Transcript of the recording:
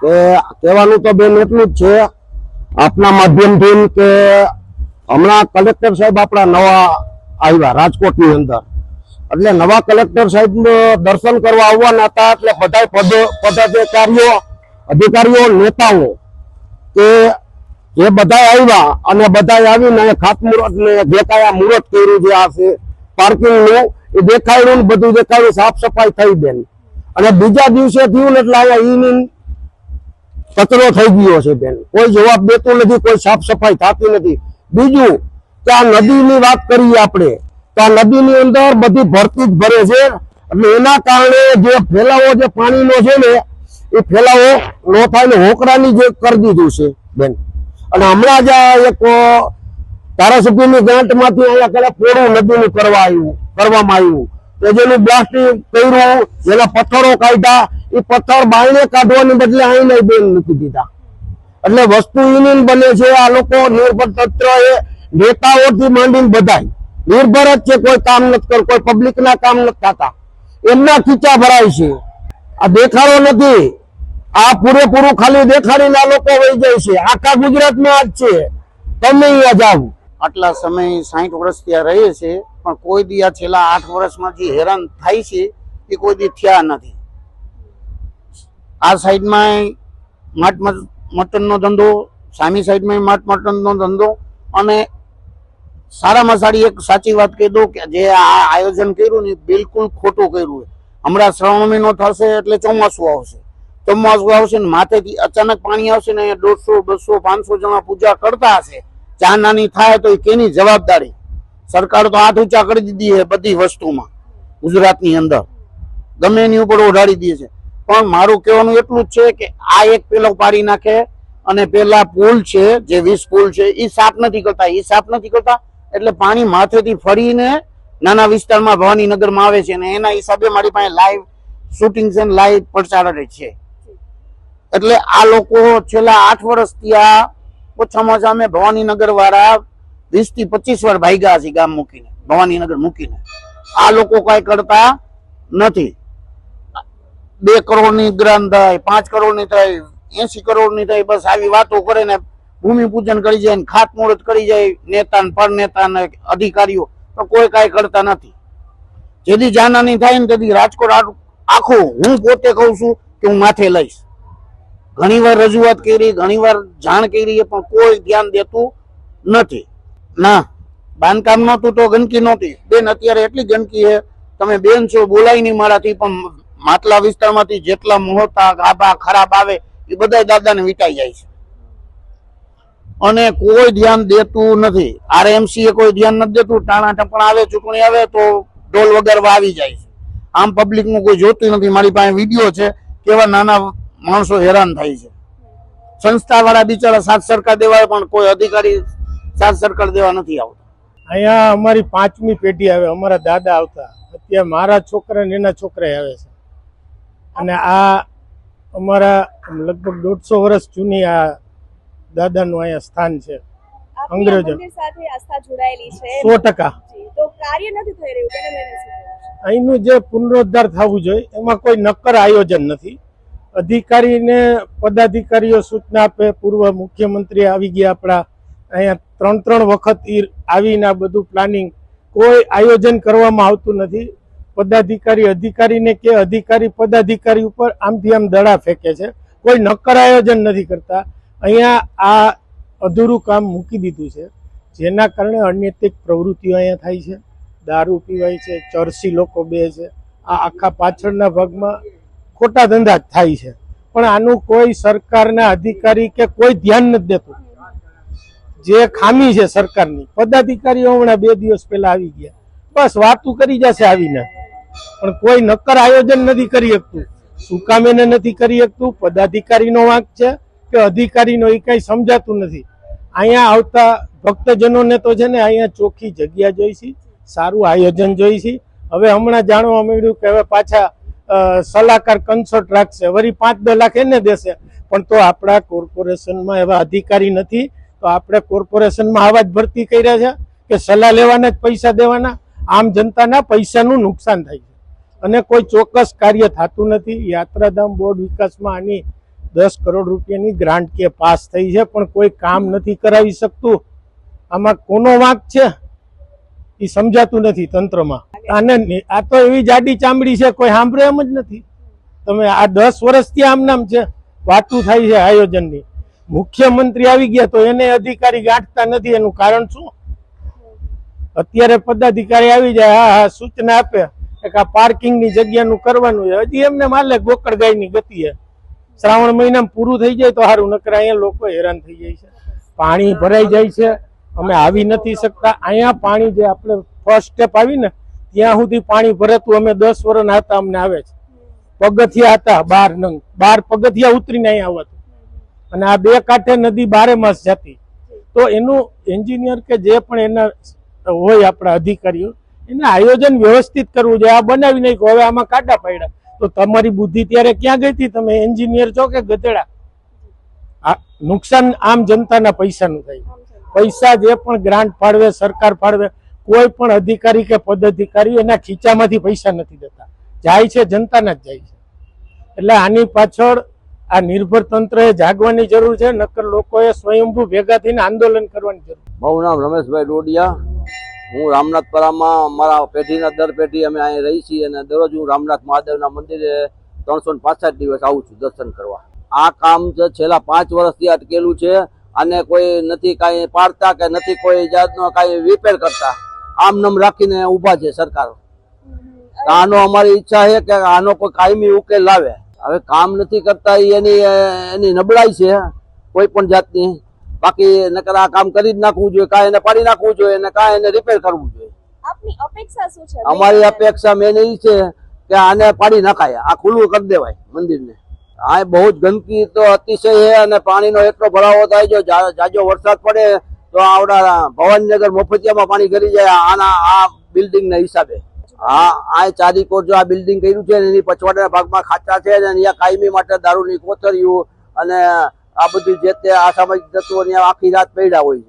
કે કહેવાનું તો બેન એટલું જ છે, આપના માધ્યમથી કે હમણાં કલેક્ટર સાહેબ આપણા નવા આવ્યા રાજકોટની અંદર. એટલે નવા કલેક્ટર સાહેબ દર્શન કરવા આવવાના હતા, એટલે બધા પદ, પદાધિકારીઓ, અધિકારીઓ, નેતાઓ કે એ બધા આવ્યા અને બધા આવીને ખાતમુહૂર્ત ને જે કાંઈ આ મુહૂર્ત કર્યું જે આ છે પાર્કિંગનું. એ દેખાડ્યું બધું દેખાડ્યું સાફ સફાઈ થઈ બેન. અને બીજા દિવસે થયું ને એટલે અહીંયા ઈની કચરો થઈ ગયો છે બેન. કોઈ જવાબ દેતું નથી, કોઈ સાફ સફાઈ થતી નથી. બીજું કે આ નદીની વાત કરીએ આપણે, તો આ નદીની અંદર બધી ભરતી જ ભરે છે. એટલે એના કારણે જે ફેલાવો જે પાણીનો છે ને, એ ફેલાવો નો થાય ને હોકરાની જે કરી દીધું છે બેન. અને હમણાં જ એક ધારાસભ્યની ગ્રાન્ટમાંથી અહીંયા કદાચ પોળું નદીનું કરવા આવ્યું, કરવામાં આવ્યું. તો જેનું બ્લાસ્ટિંગ કર્યું, જેના પથ્થરો કાઢ્યા એ પથ્થર બાયણે કાઢવાની બદલે આઈને બેન મૂકી દીધા. એટલે વસ્તુ એની બને છે, આ લોકો નિર્ભર તંત્ર એ નેતાઓથી માંડીને બધાય. નિર્ભર જ છે, કોઈ કામ નથી કર કોઈ પબ્લિક ના કામ નથી થતા. એમના ખીચા ભરાય છે. આ દેખાડો નથી. આ પૂરેપૂરું ખાલી દેખાડીને આ લોકો વહી જાય છે. આખા ગુજરાતમાં જ છે. તમે અહીંયા જાઓ. આટલા સમય સાહીઠ વર્ષ ત્યાં રહીએ છે, પણ કોઈ દી આ છેલ્લા આઠ વર્ષમાં જે હેરાન થાય છે, એ કોઈ દી થયા નથી. આ સાઈડમાં માટ મટનનો ધંધો, સામી સાઈડમાં માટ મટનનો ધંધો અને સારામાં સારી એક સાચી વાત કહી દઉં કે જે આ આયોજન કર્યું ને બિલકુલ ખોટું કર્યું હમણાં શ્રાવણ મહિનો થશે એટલે ચોમાસું આવશે. ચોમાસું આવશે ને માથેથી અચાનક પાણી આવશે ને દોઢસો, બસો, પાંચસો જણા પૂજા કરતા હશે. ચા નાની થાય તો એ કેની જવાબદારી? સરકાર તો હાથ ઊંચા કરી દીધી છે બધી વસ્તુમાં ગુજરાતની અંદર. ગમે એની ઉપર ઓઢાડી દે છે. પણ મારું કહેવાનું એટલું જ છે કે આ એક પેલો પાડી નાખે અને પેલા પુલ છે, જે વીસ પુલ છે એ સાફ નથી કરતા એ સાફ નથી કરતા, એટલે પાણી માથેથી ફરીને નાના વિસ્તારમાં ભવાનીનગરમાં આવે છે અને એના હિસાબે મારી પાસે લાઈવ શૂટિંગ છે લાઈવ પ્રચાર છે. એટલે આ લોકો છેલ્લા આઠ વર્ષથી આ ઓછામાં ઓછા અમે ભવાનીનગર વાળા વીસથી પચીસ વાર ભાગ્યા છે ગામ મૂકીને, ભવાનીનગર મૂકીને. આ લોકો કઈ કરતા નથી. બે કરોડની ગ્રાન્ટ થાય, પાંચ કરોડની થાય એસી કરોડની થાય, બસ આવી વાતો કરે ને ભૂમિપૂજન કરી જાય ને ખાતમુહૂર્ત કરી જાય નેતા ને પર નેતા ને અધિકારીઓ, તો કોઈ કાંઈ કરતા નથી. જેથી જાનાની થાય ને તેથી રાજકોટ આખું હું પોતે કહું છું કે હું માથે લઈશ. ઘણી વાર રજૂઆત કરી ઘણી વાર જાણ કરી પણ કોઈ ધ્યાન દેતું નથી. ના, બાંધકામ નહોતું તો ગંદકી નહોતી. બેન, અત્યારે એટલી ગંદકી છે, તમે બેન છો, બોલાય નહીં મારાથી, પણ માટલા વિસ્તારમાંથી જેટલા મોહતા ગાભા ખરાબ આવે, એ બધા દાદાને વિટાઈ જાય છે. અને કોઈ ધ્યાન દેતું નથી. આરએમસી એ કોઈ ધ્યાન નથી દેતું. ટાણા ટપણા આવે, ચૂંટણી આવે, તો ઢોલ વગર આવી જાય છે. આમ પબ્લિકનું કોઈ જોતું નથી. મારી પાસે વીડિયો છે કેવા નાના માણસો હેરાન થાય છે. સંસ્થા વાળા બિચારા સાથ સરકાર દેવાય પણ કોઈ અધિકારી સાથ સરકાર દેવા નથી આવતા. અહીંયા અમારી પાંચમી પેઢી આવે, અમારા દાદા આવતા. અત્યારે મારા છોકરા ને એના છોકરા આવે છે. અને આ અમારા લગભગ દોઢસો વર્ષ જૂની આ દાદાનું અહીંયા સ્થાન છે. અંગ્રેજો. સો ટકા? અહીંનું જે પુનરુદ્ધાર થવું જોઈએ એમાં કોઈ નક્કર આયોજન નથી. અધિકારીને પદાધિકારીઓ સૂચના આપે પૂર્વ મુખ્યમંત્રી આવી ગયા આપણા અહીંયા ત્રણ ત્રણ વખત આવીને આ બધું પ્લાનિંગ કોઈ આયોજન કરવામાં આવતું નથી. પદાધિકારી, અધિકારીને કે અધિકારી, પદાધિકારી ઉપર આમથી આમ દડા ફેંકે છે. કોઈ નક્કર આયોજન નથી કરતા. અહીંયા આ અધૂરું કામ મૂકી દીધું છે. જેના કારણે અનૈતિક પ્રવૃત્તિઓ અહીંયા થાય છે. દારૂ પીવાય છે ચરસી લોકો બે છે. આ આખા પાછળના ભાગમાં ખોટા ધંધા થાય છે. પણ આનું કોઈ સરકારના અધિકારી કે કોઈ ધ્યાન નથી દેતું. જે ખામી છે સરકારની. પદાધિકારીઓ હમણાં બે દિવસ પહેલા આવી ગયા. બસ વાતું કરી જશે આવીને. પણ કોઈ નક્કર આયોજન નથી કરી શકતું. શું કામ નથી કરી શકતું? પદાધિકારીનો વાંક છે કે અધિકારીનો એ કાંઈ સમજાતું નથી? અહીંયા આવતા ભક્તજનોને તો છે ને અહીંયા ચોખ્ખી જગ્યા જોઈશી, સારું આયોજન જોઈશી. હવે હમણાં જાણવા મળ્યું કે હવે પાછા સલાહકાર કન્સર્ટ રાખશે. વળી પાંચ દસ લાખ એને દેશે. પણ તો આપણા કોર્પોરેશનમાં એવા અધિકારી નથી. તો આપણે કોર્પોરેશનમાં આવા જ ભરતી કર્યા છે કે સલાહ લેવાના જ પૈસા દેવાના? આમ જનતાના પૈસાનું નુકસાન થાય છે. અને કોઈ ચોક્કસ કાર્ય થતું નથી. યાત્રાધામ બોર્ડ વિકાસમાં આની દસ કરોડ રૂપિયાની ગ્રાન્ટ કે પાસ થઈ છે, પણ કોઈ કામ નથી કરાવી શકતું. આમાં કોનો વાંક છે? એ સમજાતું નથી તંત્રમાં. આને આ તો એવી જાડી ચામડી છે, કોઈ સાંભળે એમ જ નથી. તમે આ દસ વર્ષથી આમ નામ છે. વાતું થાય છે આયોજનની. મુખ્યમંત્રી આવી ગયા તો એને અધિકારી ગાંઠતા નથી. એનું કારણ શું? અત્યારે પદાધિકારી આવી જાય, હા હા, સૂચના આપે. કે આ પાર્કિંગની જગ્યાનું કરવાનું છે. હજી એમને માલે ગોકળ ગાયની ગતિ છે. શ્રાવણ મહિનામાં પૂરું થઈ જાય તો સારું નકર અહીંયા લોકો હેરાન થઈ જાય છે. પાણી ભરાઈ જાય છે. અમે આવી નથી શકતા. અહીંયા પાણી જે આપણે ફર્સ્ટ સ્ટેપ આવી ને, ત્યાં સુધી પાણી ભરાતું અમે દસ વર્ષના હતા, અમને આવે છે. પગથિયા હતા, બાર નંગ. બાર પગથિયા ઉતરીને અહીંયા આવતું અને આ બે કાંઠે નદી બારે માસ જતી. તો એનું એન્જિનિયર કે જે પણ એના હોય આપણા અધિકારીઓ, એને આયોજન વ્યવસ્થિત કરવું જોઈએ. આ બનાવી નહીં હવે આમાં કાંટા પાડ્યા. તો તમારી બુદ્ધિ ત્યારે ક્યાં ગઈ હતી? તમે એન્જિનિયર છો કે ગધેડા? નુકસાન આમ જનતાના પૈસાનું થાય. પૈસા જે પણ ગ્રાન્ટ ફાળવે, સરકાર ફાળવે, કોઈ પણ અધિકારી કે પદાધિકારી એના ખીચામાંથી પૈસા નથી દેતા. જાય છે, જનતાના જ જાય છે. એટલે આની પાછળ આ નિર્ભર તંત્રએ જાગવાની જરૂર છે, નકર લોકોએ સ્વયંભૂ ભેગા થઈને આંદોલન કરવાની જરૂર. મારું નામ રમેશભાઈ ડોડિયા. હું રામનાથપરામાં મારા પેઢીના દર પેઢી અમે અહીં રહી છીએ અને દરરોજ હું રામનાથ મહાદેવના મંદિરે ત્રણસો ને પાસઠ દિવસ આવું છું દર્શન કરવા. આ કામ છેલ્લા પાંચ વર્ષથી અટકેલું છે અને કોઈ નથી કાંઈ પાડતા કે નથી કોઈ જાતનો કાંઈ રિપેર કરતા. આમ નમ રાખીને ઊભા છે સરકાર. આનો અમારી ઈચ્છા છે કે આનો કોઈ કાયમી ઉકેલ લાવે. હવે કામ નથી કરતા એની એની નબળાઈ છે કોઈ પણ જાતની. બાકી નકર આ કામ કરી જ નાખવું જોઈએ કાંઈ એને પાડી નાખવું જોઈએ અને કાંઈ એને રિપેર કરવું જોઈએ. આપની અપેક્ષા શું છે? અમારી અપેક્ષા મેન એ છે કે આને પાડી નાખાય આ ખુલ્લું કરી દેવાય મંદિરને. આ બહુ જ ગંદકી તો અતિશય છે અને પાણીનો એટલો ભરાવો થાય જા- જાજો વરસાદ પડે તો આવડા ભવાનીનગર મફતિયામાં પાણી ગરી જાય આના આ બિલ્ડિંગ ના હિસાબે આ આ ચારીકોટ જો આ બિલ્ડિંગ કર્યું છે એની પછવાડાના ભાગમાં ખાચા છે અને અહીંયા કાયમી માટે દારૂની કોથળીઓ અને આ બધું જે તે અસામાજિક તત્વો ત્યાં આખી રાત પડ્યા હોય છે.